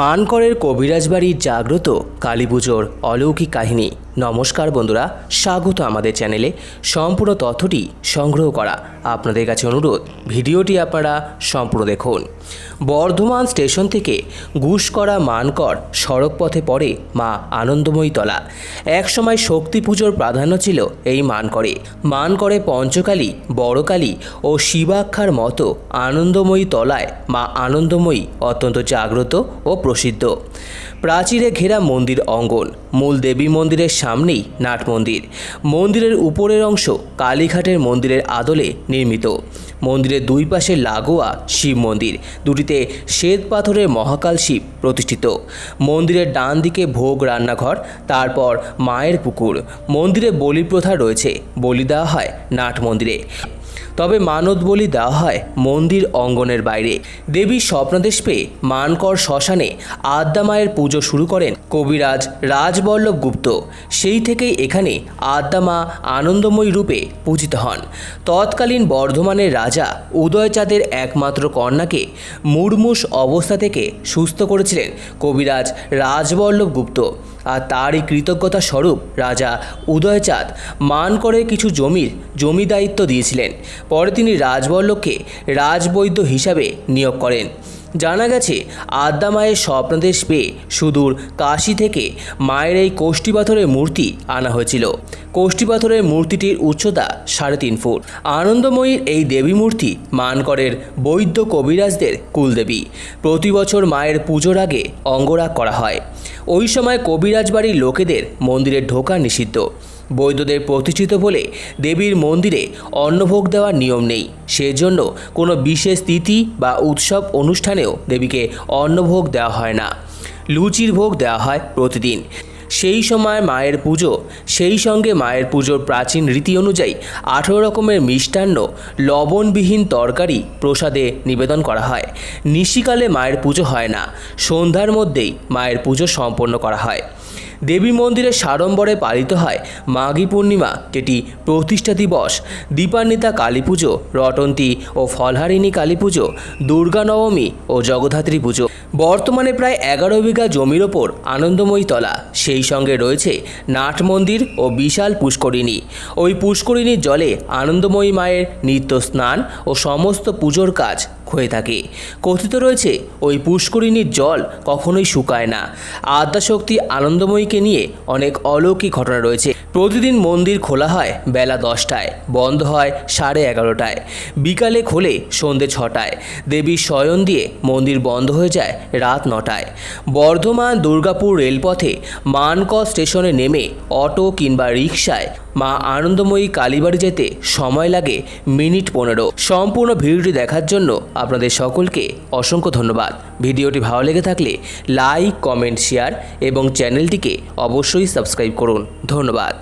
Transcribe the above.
মানকরের কবিরাজবাড়ির জাগ্রত কালী পুজোর অলৌকিক কাহিনী। নমস্কার বন্ধুরা, স্বাগত আমাদের চ্যানেলে। সম্পূর্ণ তথ্যটি সংগ্রহ করা আপনাদের কাছে অনুরোধ, ভিডিওটি আপনারা সম্পূর্ণ দেখুন। বর্ধমান স্টেশন থেকে ঘুষকরা মানকর সড়ক পথে পড়ে মা আনন্দময়ী তলা। একসময় শক্তি পুজোর প্রাধান্য ছিল এই মানকরে। মানকরে পঞ্চকালী, বড়কালী ও শিবাক্ষার মতো আনন্দময়ী তলায় মা আনন্দময়ী অত্যন্ত জাগ্রত ও প্রসিদ্ধ। প্রাচীরে ঘেরা মন্দির অঙ্গন মূল দেবী মন্দিরের সামনেই নাট মন্দির। মন্দিরের উপরের অংশ কালীঘাটের মন্দিরের আদলে নির্মিত। মন্দিরের দুই পাশে লাগোয়া শিব মন্দির, দুটিতে শ্বেত পাথরের মহাকাল শিব প্রতিষ্ঠিত। মন্দিরের ডান দিকে ভোগ রান্নাঘর, তারপর মায়ের পুকুর। মন্দিরে বলি প্রথা রয়েছে, বলি দেওয়া হয় নাট মন্দিরে। তবে মানত বলি দেওয়া হয় মন্দির অঙ্গনের বাইরে। দেবী স্বপ্নাদেশ পেয়ে মানকর শ্মশানে আদ্যা মায়ের পুজো শুরু করেন কবিরাজ রাজবল্লভ গুপ্ত। সেই থেকেই এখানে আদ্যা মা আনন্দময়ী রূপে পূজিত হন। তৎকালীন বর্ধমানের রাজা উদয়চাঁদের একমাত্র কন্যাকে মুড়মুষ অবস্থা থেকে সুস্থ করেছিলেন কবিরাজ রাজবল্লভ গুপ্ত। আর তারই কৃতজ্ঞতা স্বরূপ রাজা উদয়চাঁদ মানকরে কিছু জমির জমি দায়িত্ব দিয়েছিলেন। পরে তিনি রাজবল্লভকে রাজবৈদ্য হিসাবে নিয়োগ করেন। জানা গেছে, আদ্যা মায়ের স্বপ্নদেশ পেয়ে সুদূর কাশী থেকে মায়ের এই কোষ্ঠী পাথরের মূর্তি আনা হয়েছিল। কোষ্ঠী পাথরের মূর্তিটির উচ্চতা সাড়ে তিন ফুট। আনন্দময়ীর এই দেবী মূর্তি মানকরের বৈদ্য কবিরাজদের কুলদেবী। প্রতি বছর মায়ের পুজোর আগে অঙ্গরাগ করা হয়। ওই সময় কবিরাজবাড়ির লোকেদের মন্দিরে ঢোকা নিষিদ্ধ। বৈদ্যদের প্রতিষ্ঠিত বলে দেবীর মন্দিরে অন্নভোগ দেওয়ার নিয়ম নেই। সেজন্য কোনো বিশেষ তিথি বা উৎসব অনুষ্ঠানেও দেবীকে অন্নভোগ দেওয়া হয় না। লুচির ভোগ দেওয়া হয় প্রতিদিন। সেই সময় মায়ের পুজো। সেই সঙ্গে মায়ের পুজোর প্রাচীন রীতি অনুযায়ী আঠেরো রকমের মিষ্টান্ন, লবণবিহীন তরকারি প্রসাদে নিবেদন করা হয়। নিশিকালে মায়ের পুজো হয় না। সন্ধ্যার মধ্যেই মায়ের পুজো সম্পন্ন করা হয়। দেবী মন্দিরের সাড়ম্বরে পালিত হয় মাঘী পূর্ণিমা, যেটি প্রতিষ্ঠা দিবস। দীপান্বিতা কালী পুজো, রটন্তী ও ফলহারিণী কালী পুজো, দুর্গা নবমী ও জগদ্ধাত্রী পুজো। বর্তমানে প্রায় এগারো বিঘা জমির ওপর আনন্দময়ী তলা। সেই সঙ্গে রয়েছে নাট মন্দির ও বিশাল পুষ্করিণী। ওই পুষ্করিণীর জলে আনন্দময়ী মায়ের নিত্য স্নান ও সমস্ত পুজোর কাজ হয়ে থাকে। কথিত রয়েছে, ওই পুষ্করিণীর জল কখনোই শুকায় না। আদ্যাশক্তি আনন্দময়ীকে নিয়ে অনেক অলৌকিক ঘটনা রয়েছে। প্রতিদিন মন্দির খোলা হয় বেলা দশটায়, বন্ধ হয় সাড়ে এগারোটায়। বিকালে খোলে সন্ধে ছটায়। দেবীর শয়ন দিয়ে মন্দির বন্ধ হয়ে যায় রাত নটায়। বর্ধমান দুর্গাপুর রেলপথে মানক স্টেশনে নেমে অটো কিংবা রিকশায় মা আনন্দময়ী কালীবাড়ি যেতে সময় লাগে মিনিট পনেরো। সম্পূর্ণ ভিডিওটি দেখার জন্য আপনাদের সকলকে অসংখ্য ধন্যবাদ। ভিডিওটি ভালো লেগে থাকলে লাইক, কমেন্ট, শেয়ার এবং চ্যানেলটিকে অবশ্যই সাবস্ক্রাইব করুন। ধন্যবাদ।